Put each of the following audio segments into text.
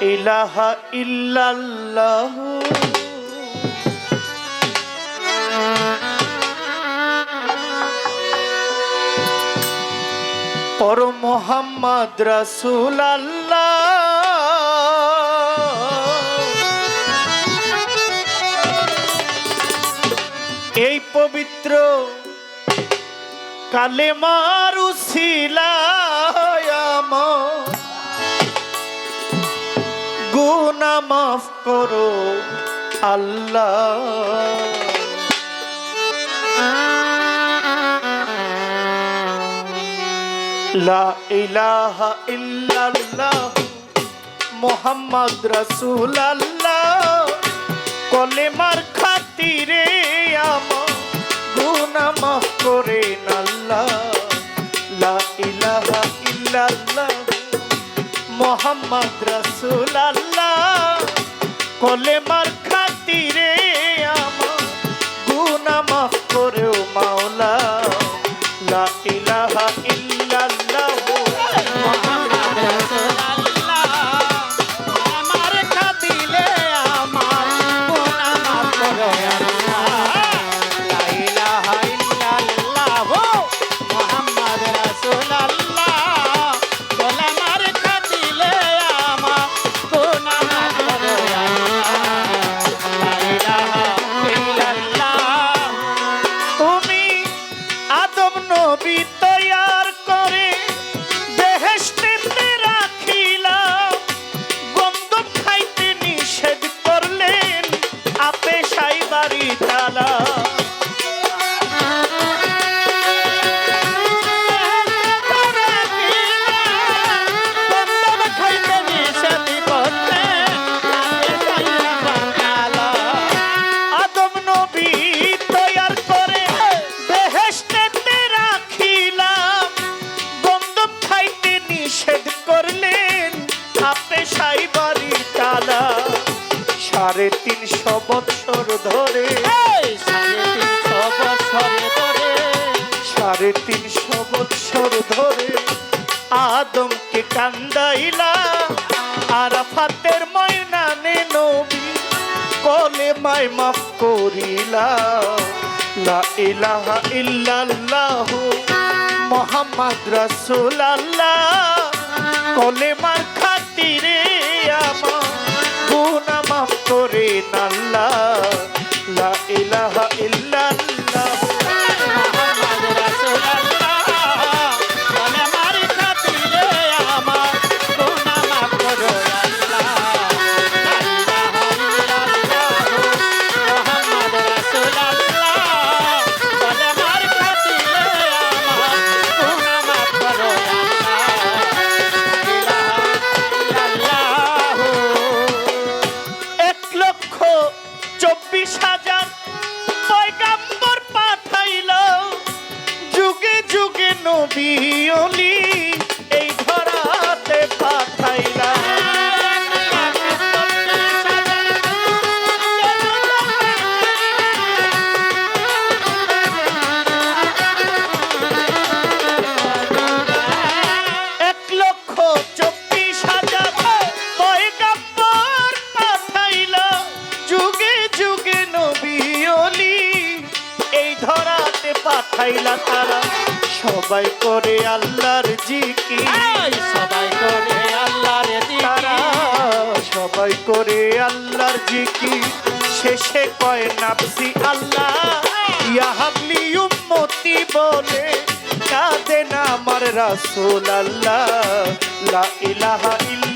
ইলাহা ইল্লাল্লাহ। পর মোহাম্মদ রসুল এই পবিত্র কালে মারু গুনা মাফ করো, আল্লাহ। লা ইলাহা ইল্লাল্লাহ, মোহাম্মদ রাসূলুল্লাহ। কলেমার খাতিরে আমার গুনাহ মাফ করেন আল্লাহ লা ইলাহা মোহাম্মদ রাসূলুল্লাহ। কলেমার খাইতে নিষেধ করলেন আপে সাইবারি তালা সাড়ে তিনশো বছর ধরে। সাড়ে তিনশো বছর ধরে। আদমকে কান্দাইলা আরাফাতের ময়নানে নবী কলে মাই মাফ করিলা। লা ইলাহা ইল্লাল্লাহ মোহাম্মদ রাসূলুল্লাহ কলে মার খাতিরে আমার গুনাহ মাফ নাল্লা। লা ইলাহা ইল্লাল্লাহ সবাই করে আল্লাহর জিকি শেষে কয় নাফসি আল্লাহ ইয়াহাবলি উম্মতি বলে, কাঁদে না আমার রাসূল আল্লাহ। লা ইলাহা ইল্লাল্লাহ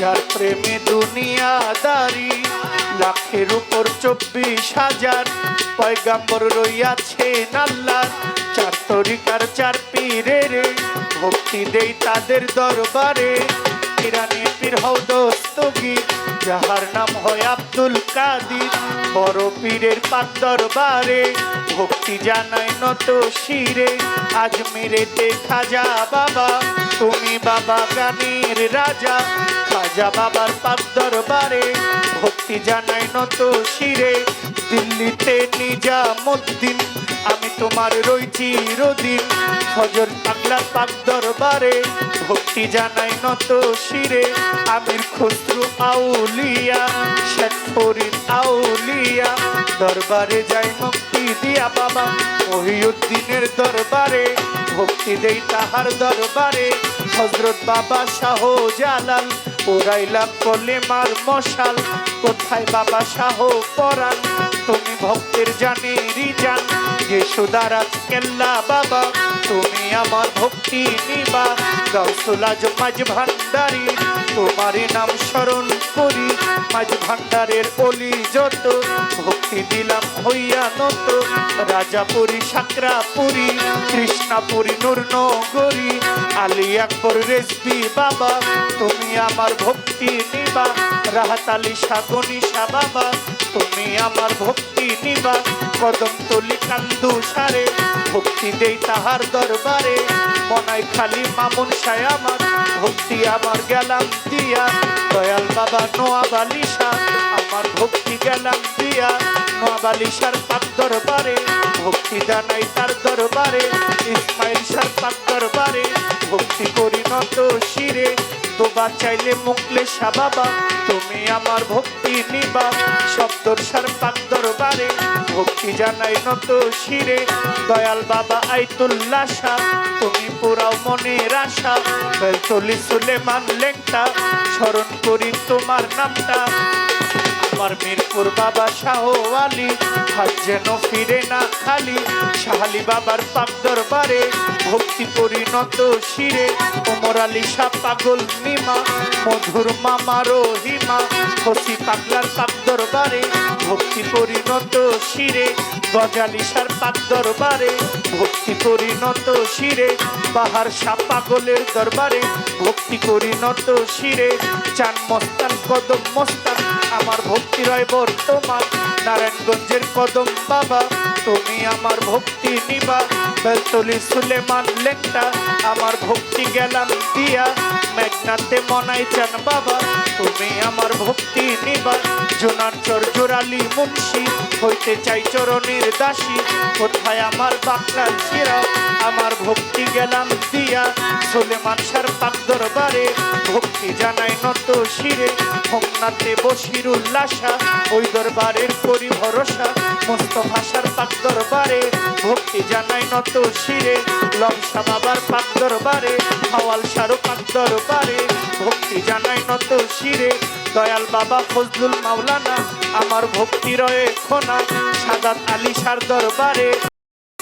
যার প্রেমে দুনিয়াদারি, লাখের উপর চব্বিশ হাজার পয়গাম্বর রইয়াছে নাল্লার। চার তরিকার চার পীরের ভক্তি দেই তাদের দরবারে। ইরানি পীর হও দস্তগীর, যাহার নাম হয় আব্দুল কাদির। বড় পীরের পাক দরবারে ভক্তি জানাই নত শিরে। আজমিরেতে খাজা বাবা, তুমি বাবা গানের রাজা। খাজা বাবার পাক দরবারে, ভক্তি জানাই নত শিরে। দিল্লিতে নিজামুদ্দিন, আমি তোমার রইছি রদিন। হজর পাগলার পাক দরবারে, ভক্তি জানাই নত শিরে। আমির খুসরু আউলিয়া শেখ ফরিদ আউলিয়া। দরবারে যাই মুক্তি দিয়া বাবা, মহিউদ্দিনের দরবারে। ভক্তি দেই তাহার দরবারে, হজরত বাবা শাহ জালাল ওরাইলা কলিমার মশাল। কোথায় বাবা শাহ পরাণ? তুমি ভক্তের জানি। রিজান যে সুদারাত কেল্লা বাবা। তুমি আমার ভক্তি নিবা। গাউসুল আজম মাঝ ভান্ডারি তোমার নাম স্মরণ করি। মাঝ ভান্ডারের অলি যত, ভক্তি দিলাম হইয়া নত। রাজাপুরী, সাকরাপুরী, কৃষ্ণাপুরী নূরনগরী আলী আকবর রেসবি বাবা, তুমি আমার ভক্তি নিবা। রাহাত আলী সাগনিশা বাবা তুমি আমার ভক্তি নিবা। কদম তলি কান্দু, সারে ভক্তি দেই তাহার দরবারে। মনাই খালি মামুন সায় আমার ভক্তি আমার গেলাম দিয়া। দয়াল বাবা, নোয়া বালিশা, আমার ভক্তি গেলাম দিয়া। নোয়া বালিশার পাক দরবারে, ভক্তি জানাই তার দরবারে। ইসমাইল সার পাক দরবারে, ভক্তি করি নত শিরে। তোবা চাইলে মুকলে সাবাবা তুমি আমার ভক্তি নিবা সপ্তর সার পাক দরবারে। ভক্তি জানাই নত শিরে, দয়াল বাবা আইতুল্লা শাহ তুমি পুরাও মনের আশা বেলতলি সুলেমান লেংটা, স্মরণ করি তোমার নামটা। আমার মিরপুর বাবা শাহ আলী। হাজ যেন ফিরে না খালি, শাহালি বাবার পাক দরবারে ভক্তি পরিণত শিরে। ওমর আলী শাহ পাগল মিমা মধুর মামা রহিমা। হসি পাগলার পাক দরবারে ভক্তি পরিণত শিরে। গজালি সার পাক দরবারে ভক্তি পরিণত শিরে। বাহার শাহ পাগলের দরবারে ভক্তি পরিণত শিরে। চান মস্তান, কদম মস্তান, আমার ভক্তি রয় বর্তমান। নারায়ণগঞ্জের কদম বাবা, তুমি আমার ভক্তি নিবা। বেলতলি সুলেমান লেংটা আমার ভক্তি গেলাম দিয়া। মেঘনাতে মনাই চান বাবা, তুমি আমার ভক্তি নিবা। জোনার চর জোরালি মুন্সি, হইতে চাই চরণের দাসী। কোথায় আমার বাকলার শিরা? আমার ভক্তি গেলাম দিয়া। সুলেমান সার পাক দরবারে, ভক্তি জানাই নত শিরে। হোমনাথে বসির উল্লাসা, ওই দরবারের করি ভরসা মস্ত ভাষার পাক দরবারে, ভক্তি জানাই নত শিরে, লমসা বাবার পাক দরবারে, হাওয়াল সারো পাক দরবারে, ভক্তি জানাই নত শিরে, দয়াল বাবা ফজলুল মাওলানা, আমার ভক্তি রয়ে খোনা, সাদাত আলী সার দরবারে।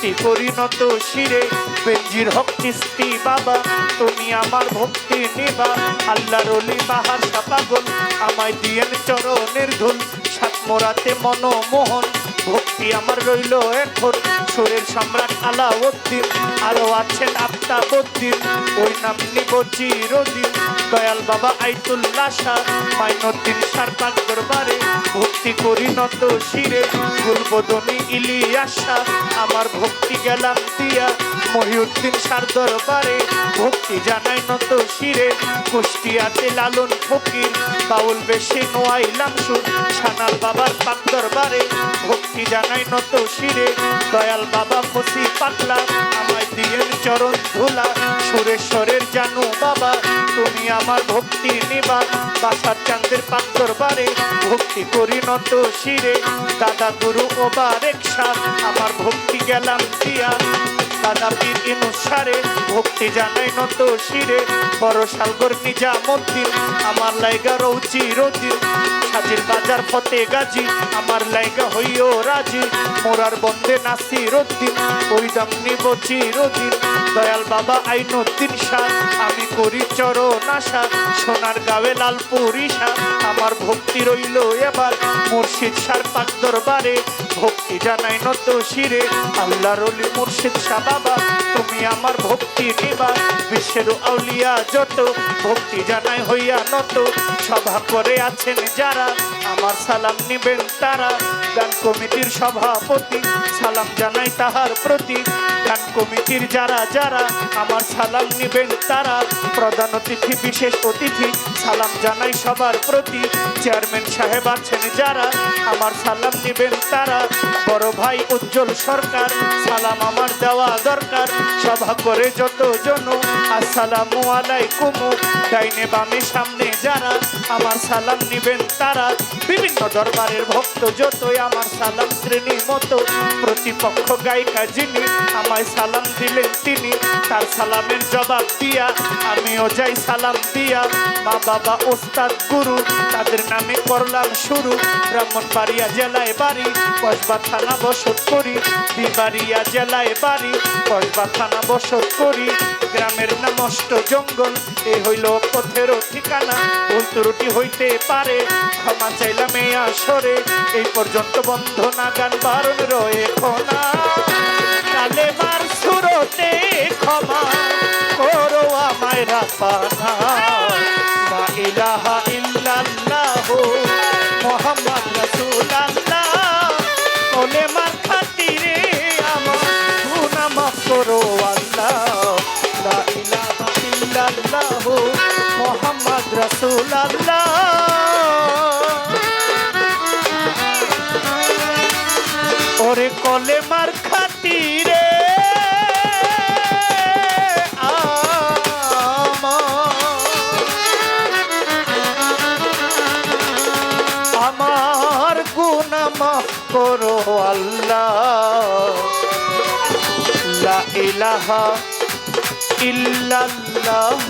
ভক্তি পরিণত শিরে। বেঞ্জির হক চিস্তি বাবা, তুমি আমার ভক্তি নিবা। আল্লাহর অলি বাহার সাপাগল আমায় দিয়েন চরণের ধুল। সাত মোরাতে মনমোহন, ভক্তি আমার রইল এখন। সুরের সম্রাট আলাউদ্দিন, আরও আছেন আফতাবুদ্দিন ওই নাম নিব চিরদিন। দয়াল বাবা আইতুল্লাহ শাহ মাইনুদ্দিন সারপাক দরবারে, ভক্তি করি নত শিরে, গুলবদনী ইলিয়াসা আমার ভক্তি গেলাম দিয়া মহিউদ্দিন সার দরবারে, ভক্তি জানাই নত শিরে, কুষ্টিয়াতে লালন ফকির, বাউল বেশি নোয়াইলাম সুর সানাল বাবার পাক দরবারে, ভক্তি জানাই নত শিরে, দয়াল বাবা ফসি পাতলা দিয়েন চরণ ধুলা, সুরেশ্বরের জানু বাবা, তুমি আমার ভক্তি নিবা। বাসার চান্দের পাক বারে ভক্তি করি নত শিরে। দাদা গুরু ও রেকশা আমার ভক্তি গেলাম দিয়া দাদা পীর ইনুসারে ভক্তি জানাই নত শিরে। বড় সালগর নিজামুদ্দিন আমার লাইগা রৌচি রদিন সাজির বাজার ফতে গাজি, আমার লাইগা হইও রাজি। মোরার বন্দে নাসির উদ্দিন ওই দাম নিব চিরদিন। দয়াল বাবা আইনুদ্দিন শাহ আমি করি চরণ আশা। সোনার গাবে লালপুর ঈশা আমার ভক্তি রইল এবার। মুর্শিদ সার পাক দরবারে ভক্তি জানাই নত শিরে। আল্লাহ রলি মুর্শিদ শাহ বাবা, তুমি আমার ভক্তি নিবা। বিশ্বের আউলিয়া যত, ভক্তি জানাই হইয়া নত। সভা করে আছেন যারা, আমার সালাম নিবেন তারা। গান কমিটির সভাপতি, সালাম জানাই তাহার প্রতি। গান কমিটির যারা যারা, আমার সালাম নিবেন তারা। প্রধান অতিথি, বিশেষ অতিথি সালাম জানাই সবার প্রতি। চেয়ারম্যান সাহেব আছেন যারা, আমার সালাম নিবেন তারা। বড় ভাই উজ্জ্বল সরকার, সালাম আমার দেওয়া দরকার। সভা করে যত জন আসসালামু আলাইকুম। ডাইনে বামে সামনে যারা, আমার সালাম নিবেন তারা। বিভিন্ন দরবারের ভক্ত যতই, আমার সালাম শ্রেণি মতো। প্রতিপক্ষ গায়িকা যিনি, আমায় সালাম দিলেন তিনি। তার সালামের জবাব দিয়া, আমিও যাই সালাম দিয়া। মা বাবা ওস্তাদ গুরু, তাদের নামে করলাম শুরু। ব্রাহ্মণবাড়িয়া জেলায় বাড়ি, কসবা থানা বসত করি। বিবাড়িয়া জেলায় বাড়ি, কসবা থানা বসত করি। গ্রামের নাম অষ্ট জঙ্গল, এ হইল পথেরও ঠিকানা। ভুল ত্রুটি হইতে পারে, ক্ষমা চাইলাম এই আসরে। এই পর্যন্ত বন্ধ না গান বারণ রয়ে খোনা সুরতে ক্ষমা করো আমায় রাপানা কলে মার খাতিরে আমার মাফ করো আল্লাহ। লা ইলাহা ইল্লাল্লাহ।